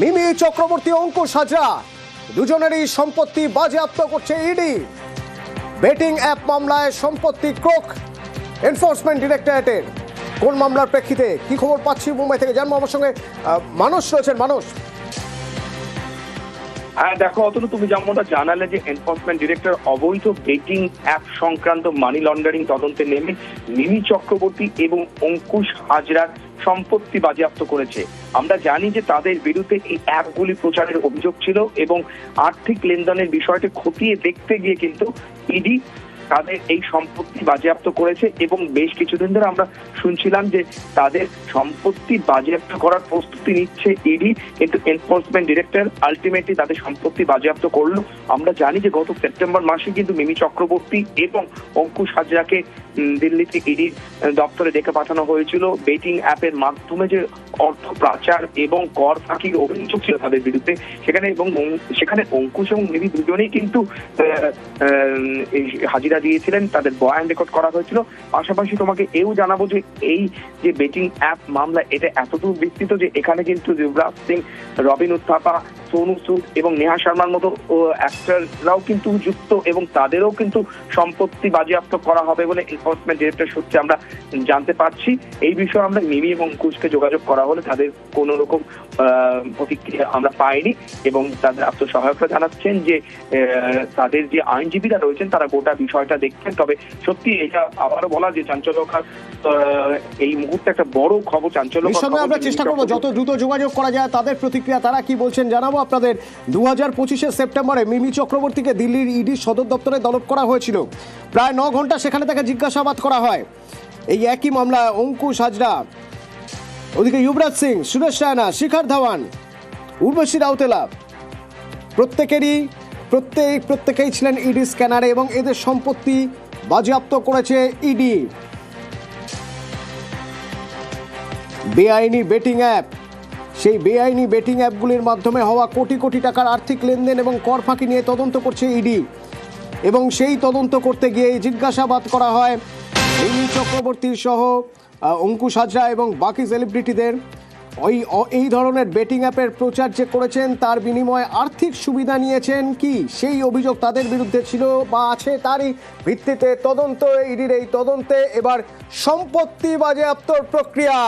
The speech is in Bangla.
মিমি চক্রবর্তী অঙ্কুশ হাজরা দুজনেরই সম্পত্তি বাজেয়াপ্ত করছে ইডি। বেটিং অ্যাপ মামলায় সম্পত্তি ক্রোক। এনফোর্সমেন্ট ডিরেক্টরেটের। কোন মামলার প্রেক্ষিতে কি খবর পাচ্ছি মুম্বাই থেকে জানব আমার সঙ্গে মানুষ রয়েছেন। মানুষ হ্যাঁ দেখো, অতনু, তুমি যেমনটা জানালে যে এনফোর্সমেন্ট ডিরেক্টর অবৈধ বেটিং অ্যাপ সংক্রান্ত মানি লন্ডারিং তদন্তে নেমে মিমি চক্রবর্তী এবং অঙ্কুশ হাজরার সম্পত্তি বাজেয়াপ্ত করেছে। আমরা জানি যে তাদের বিরুদ্ধে এই অ্যাপগুলি প্রচারের অভিযোগ ছিল এবং আর্থিক লেনদেনের বিষয়টি খতিয়ে দেখতে গিয়ে কিন্তু ইডি তাদের এই সম্পত্তি বাজেয়াপ্ত করেছে এবং বেশ কিছুদিন ধরে আমরা শুনছিলাম যে তাদের সম্পত্তি বাজেয়াপ্ত করার প্রস্তুতি নিচ্ছে ইডি, কিন্তু এনফোর্সমেন্ট ডিরেক্টর আলটিমেটলি তাদের সম্পত্তি বাজেয়াপ্ত করল। আমরা জানি যে গত সেপ্টেম্বর মাসে কিন্তু মিমি চক্রবর্তী এবং অঙ্কুশ হাজরাকে উম, দিল্লিতে ইডির দপ্তরে ডেকে পাঠানো হয়েছিল বেটিং অ্যাপের মাধ্যমে যে অর্থ পাচার এবং কর ফাঁকির অভিযোগ ছিল তাদের বিরুদ্ধে। সেখানে এবং সেখানে অঙ্কুশ এবং মিমি দুজনেই কিন্তু হাজিরা দিয়েছিলেন। তাদের বয়ান রেকর্ড করা হয়েছিল। পাশাপাশি তোমাকে এও জানাব যে এই যে বেটিং অ্যাপ মামলা এটা এতদূর বিস্তৃত যে এখানে কিন্তু যুবরাজ সিং রবিন উত্থাপা সোনু সুদ এবং নেহা শর্মার মতো অ্যাক্টররাও কিন্তু যুক্ত এবং তাদেরও কিন্তু সম্পত্তি বাজেয়াপ্ত করা হবে বলে এনফোর্সমেন্ট ডিরেক্টর সূত্রে আমরা জানতে পারছি। এই বিষয়ে আমরা মিমি এবং কুচকে যোগাযোগ করা হলে তাদের কোনো রকম প্রতিক্রিয়া আমরা পাইনি এবং তাদের আত্মসহায়করা জানাচ্ছেন যে তাদের যে আইনজীবীরা রয়েছেন তারা গোটা বিষয়টা দেখছেন। তবে সত্যি এটা আবারও বলা যে চাঞ্চল্যকার এই মুহূর্তে একটা বড় খবর চাঞ্চল্য আমরা চেষ্টা করব যত দ্রুত যোগাযোগ করা যায় তাদের প্রতিক্রিয়া তারা কি বলছেন জানাব। আপনাদের। দু হাজার পঁচিশে সেপ্টেম্বরে মিমি চক্রবর্তীকে দিল্লির ইডি সদর দপ্তরে তলব করা হয়েছিল। প্রায় ন ঘণ্টা সেখানে তাকে জিজ্ঞাসাবাদ করা হয়। এই একই মামলায় অঙ্কুশ হাজরা, ওদিকে যুবরাজ সিং, সুরেশ রায়না, শিখর ধাওয়ান, উর্বশী রাউতেলা, প্রত্যেকেরই, প্রত্যেক, প্রত্যেকেই ছিলেন ইডি স্ক্যানারে এবং এদের সম্পত্তি বাজেয়াপ্ত করেছে ইডি। বেআইনি বেটিং অ্যাপ। সেই বেআইনি বেটিং অ্যাপগুলির মাধ্যমে হওয়া কোটি কোটি টাকার আর্থিক লেনদেন এবং কর ফাঁকি নিয়ে তদন্ত করছে ইডি। এবং সেই তদন্ত করতে গিয়ে জিজ্ঞাসাবাদ করা হয় মিমি চক্রবর্তী সহ অঙ্কুশ হাজরা এবং বাকি সেলিব্রিটিদের ওই এই ধরনের বেটিং অ্যাপের প্রচার যে করেছেন, তার বিনিময়ে আর্থিক সুবিধা নিয়েছেন কি? সেই অভিযোগ তাদের বিরুদ্ধে ছিল বা আছে তারই ভিত্তিতে তদন্ত, ইডির এই তদন্তে এবার সম্পত্তি বাজেয়াপ্তর প্রক্রিয়া।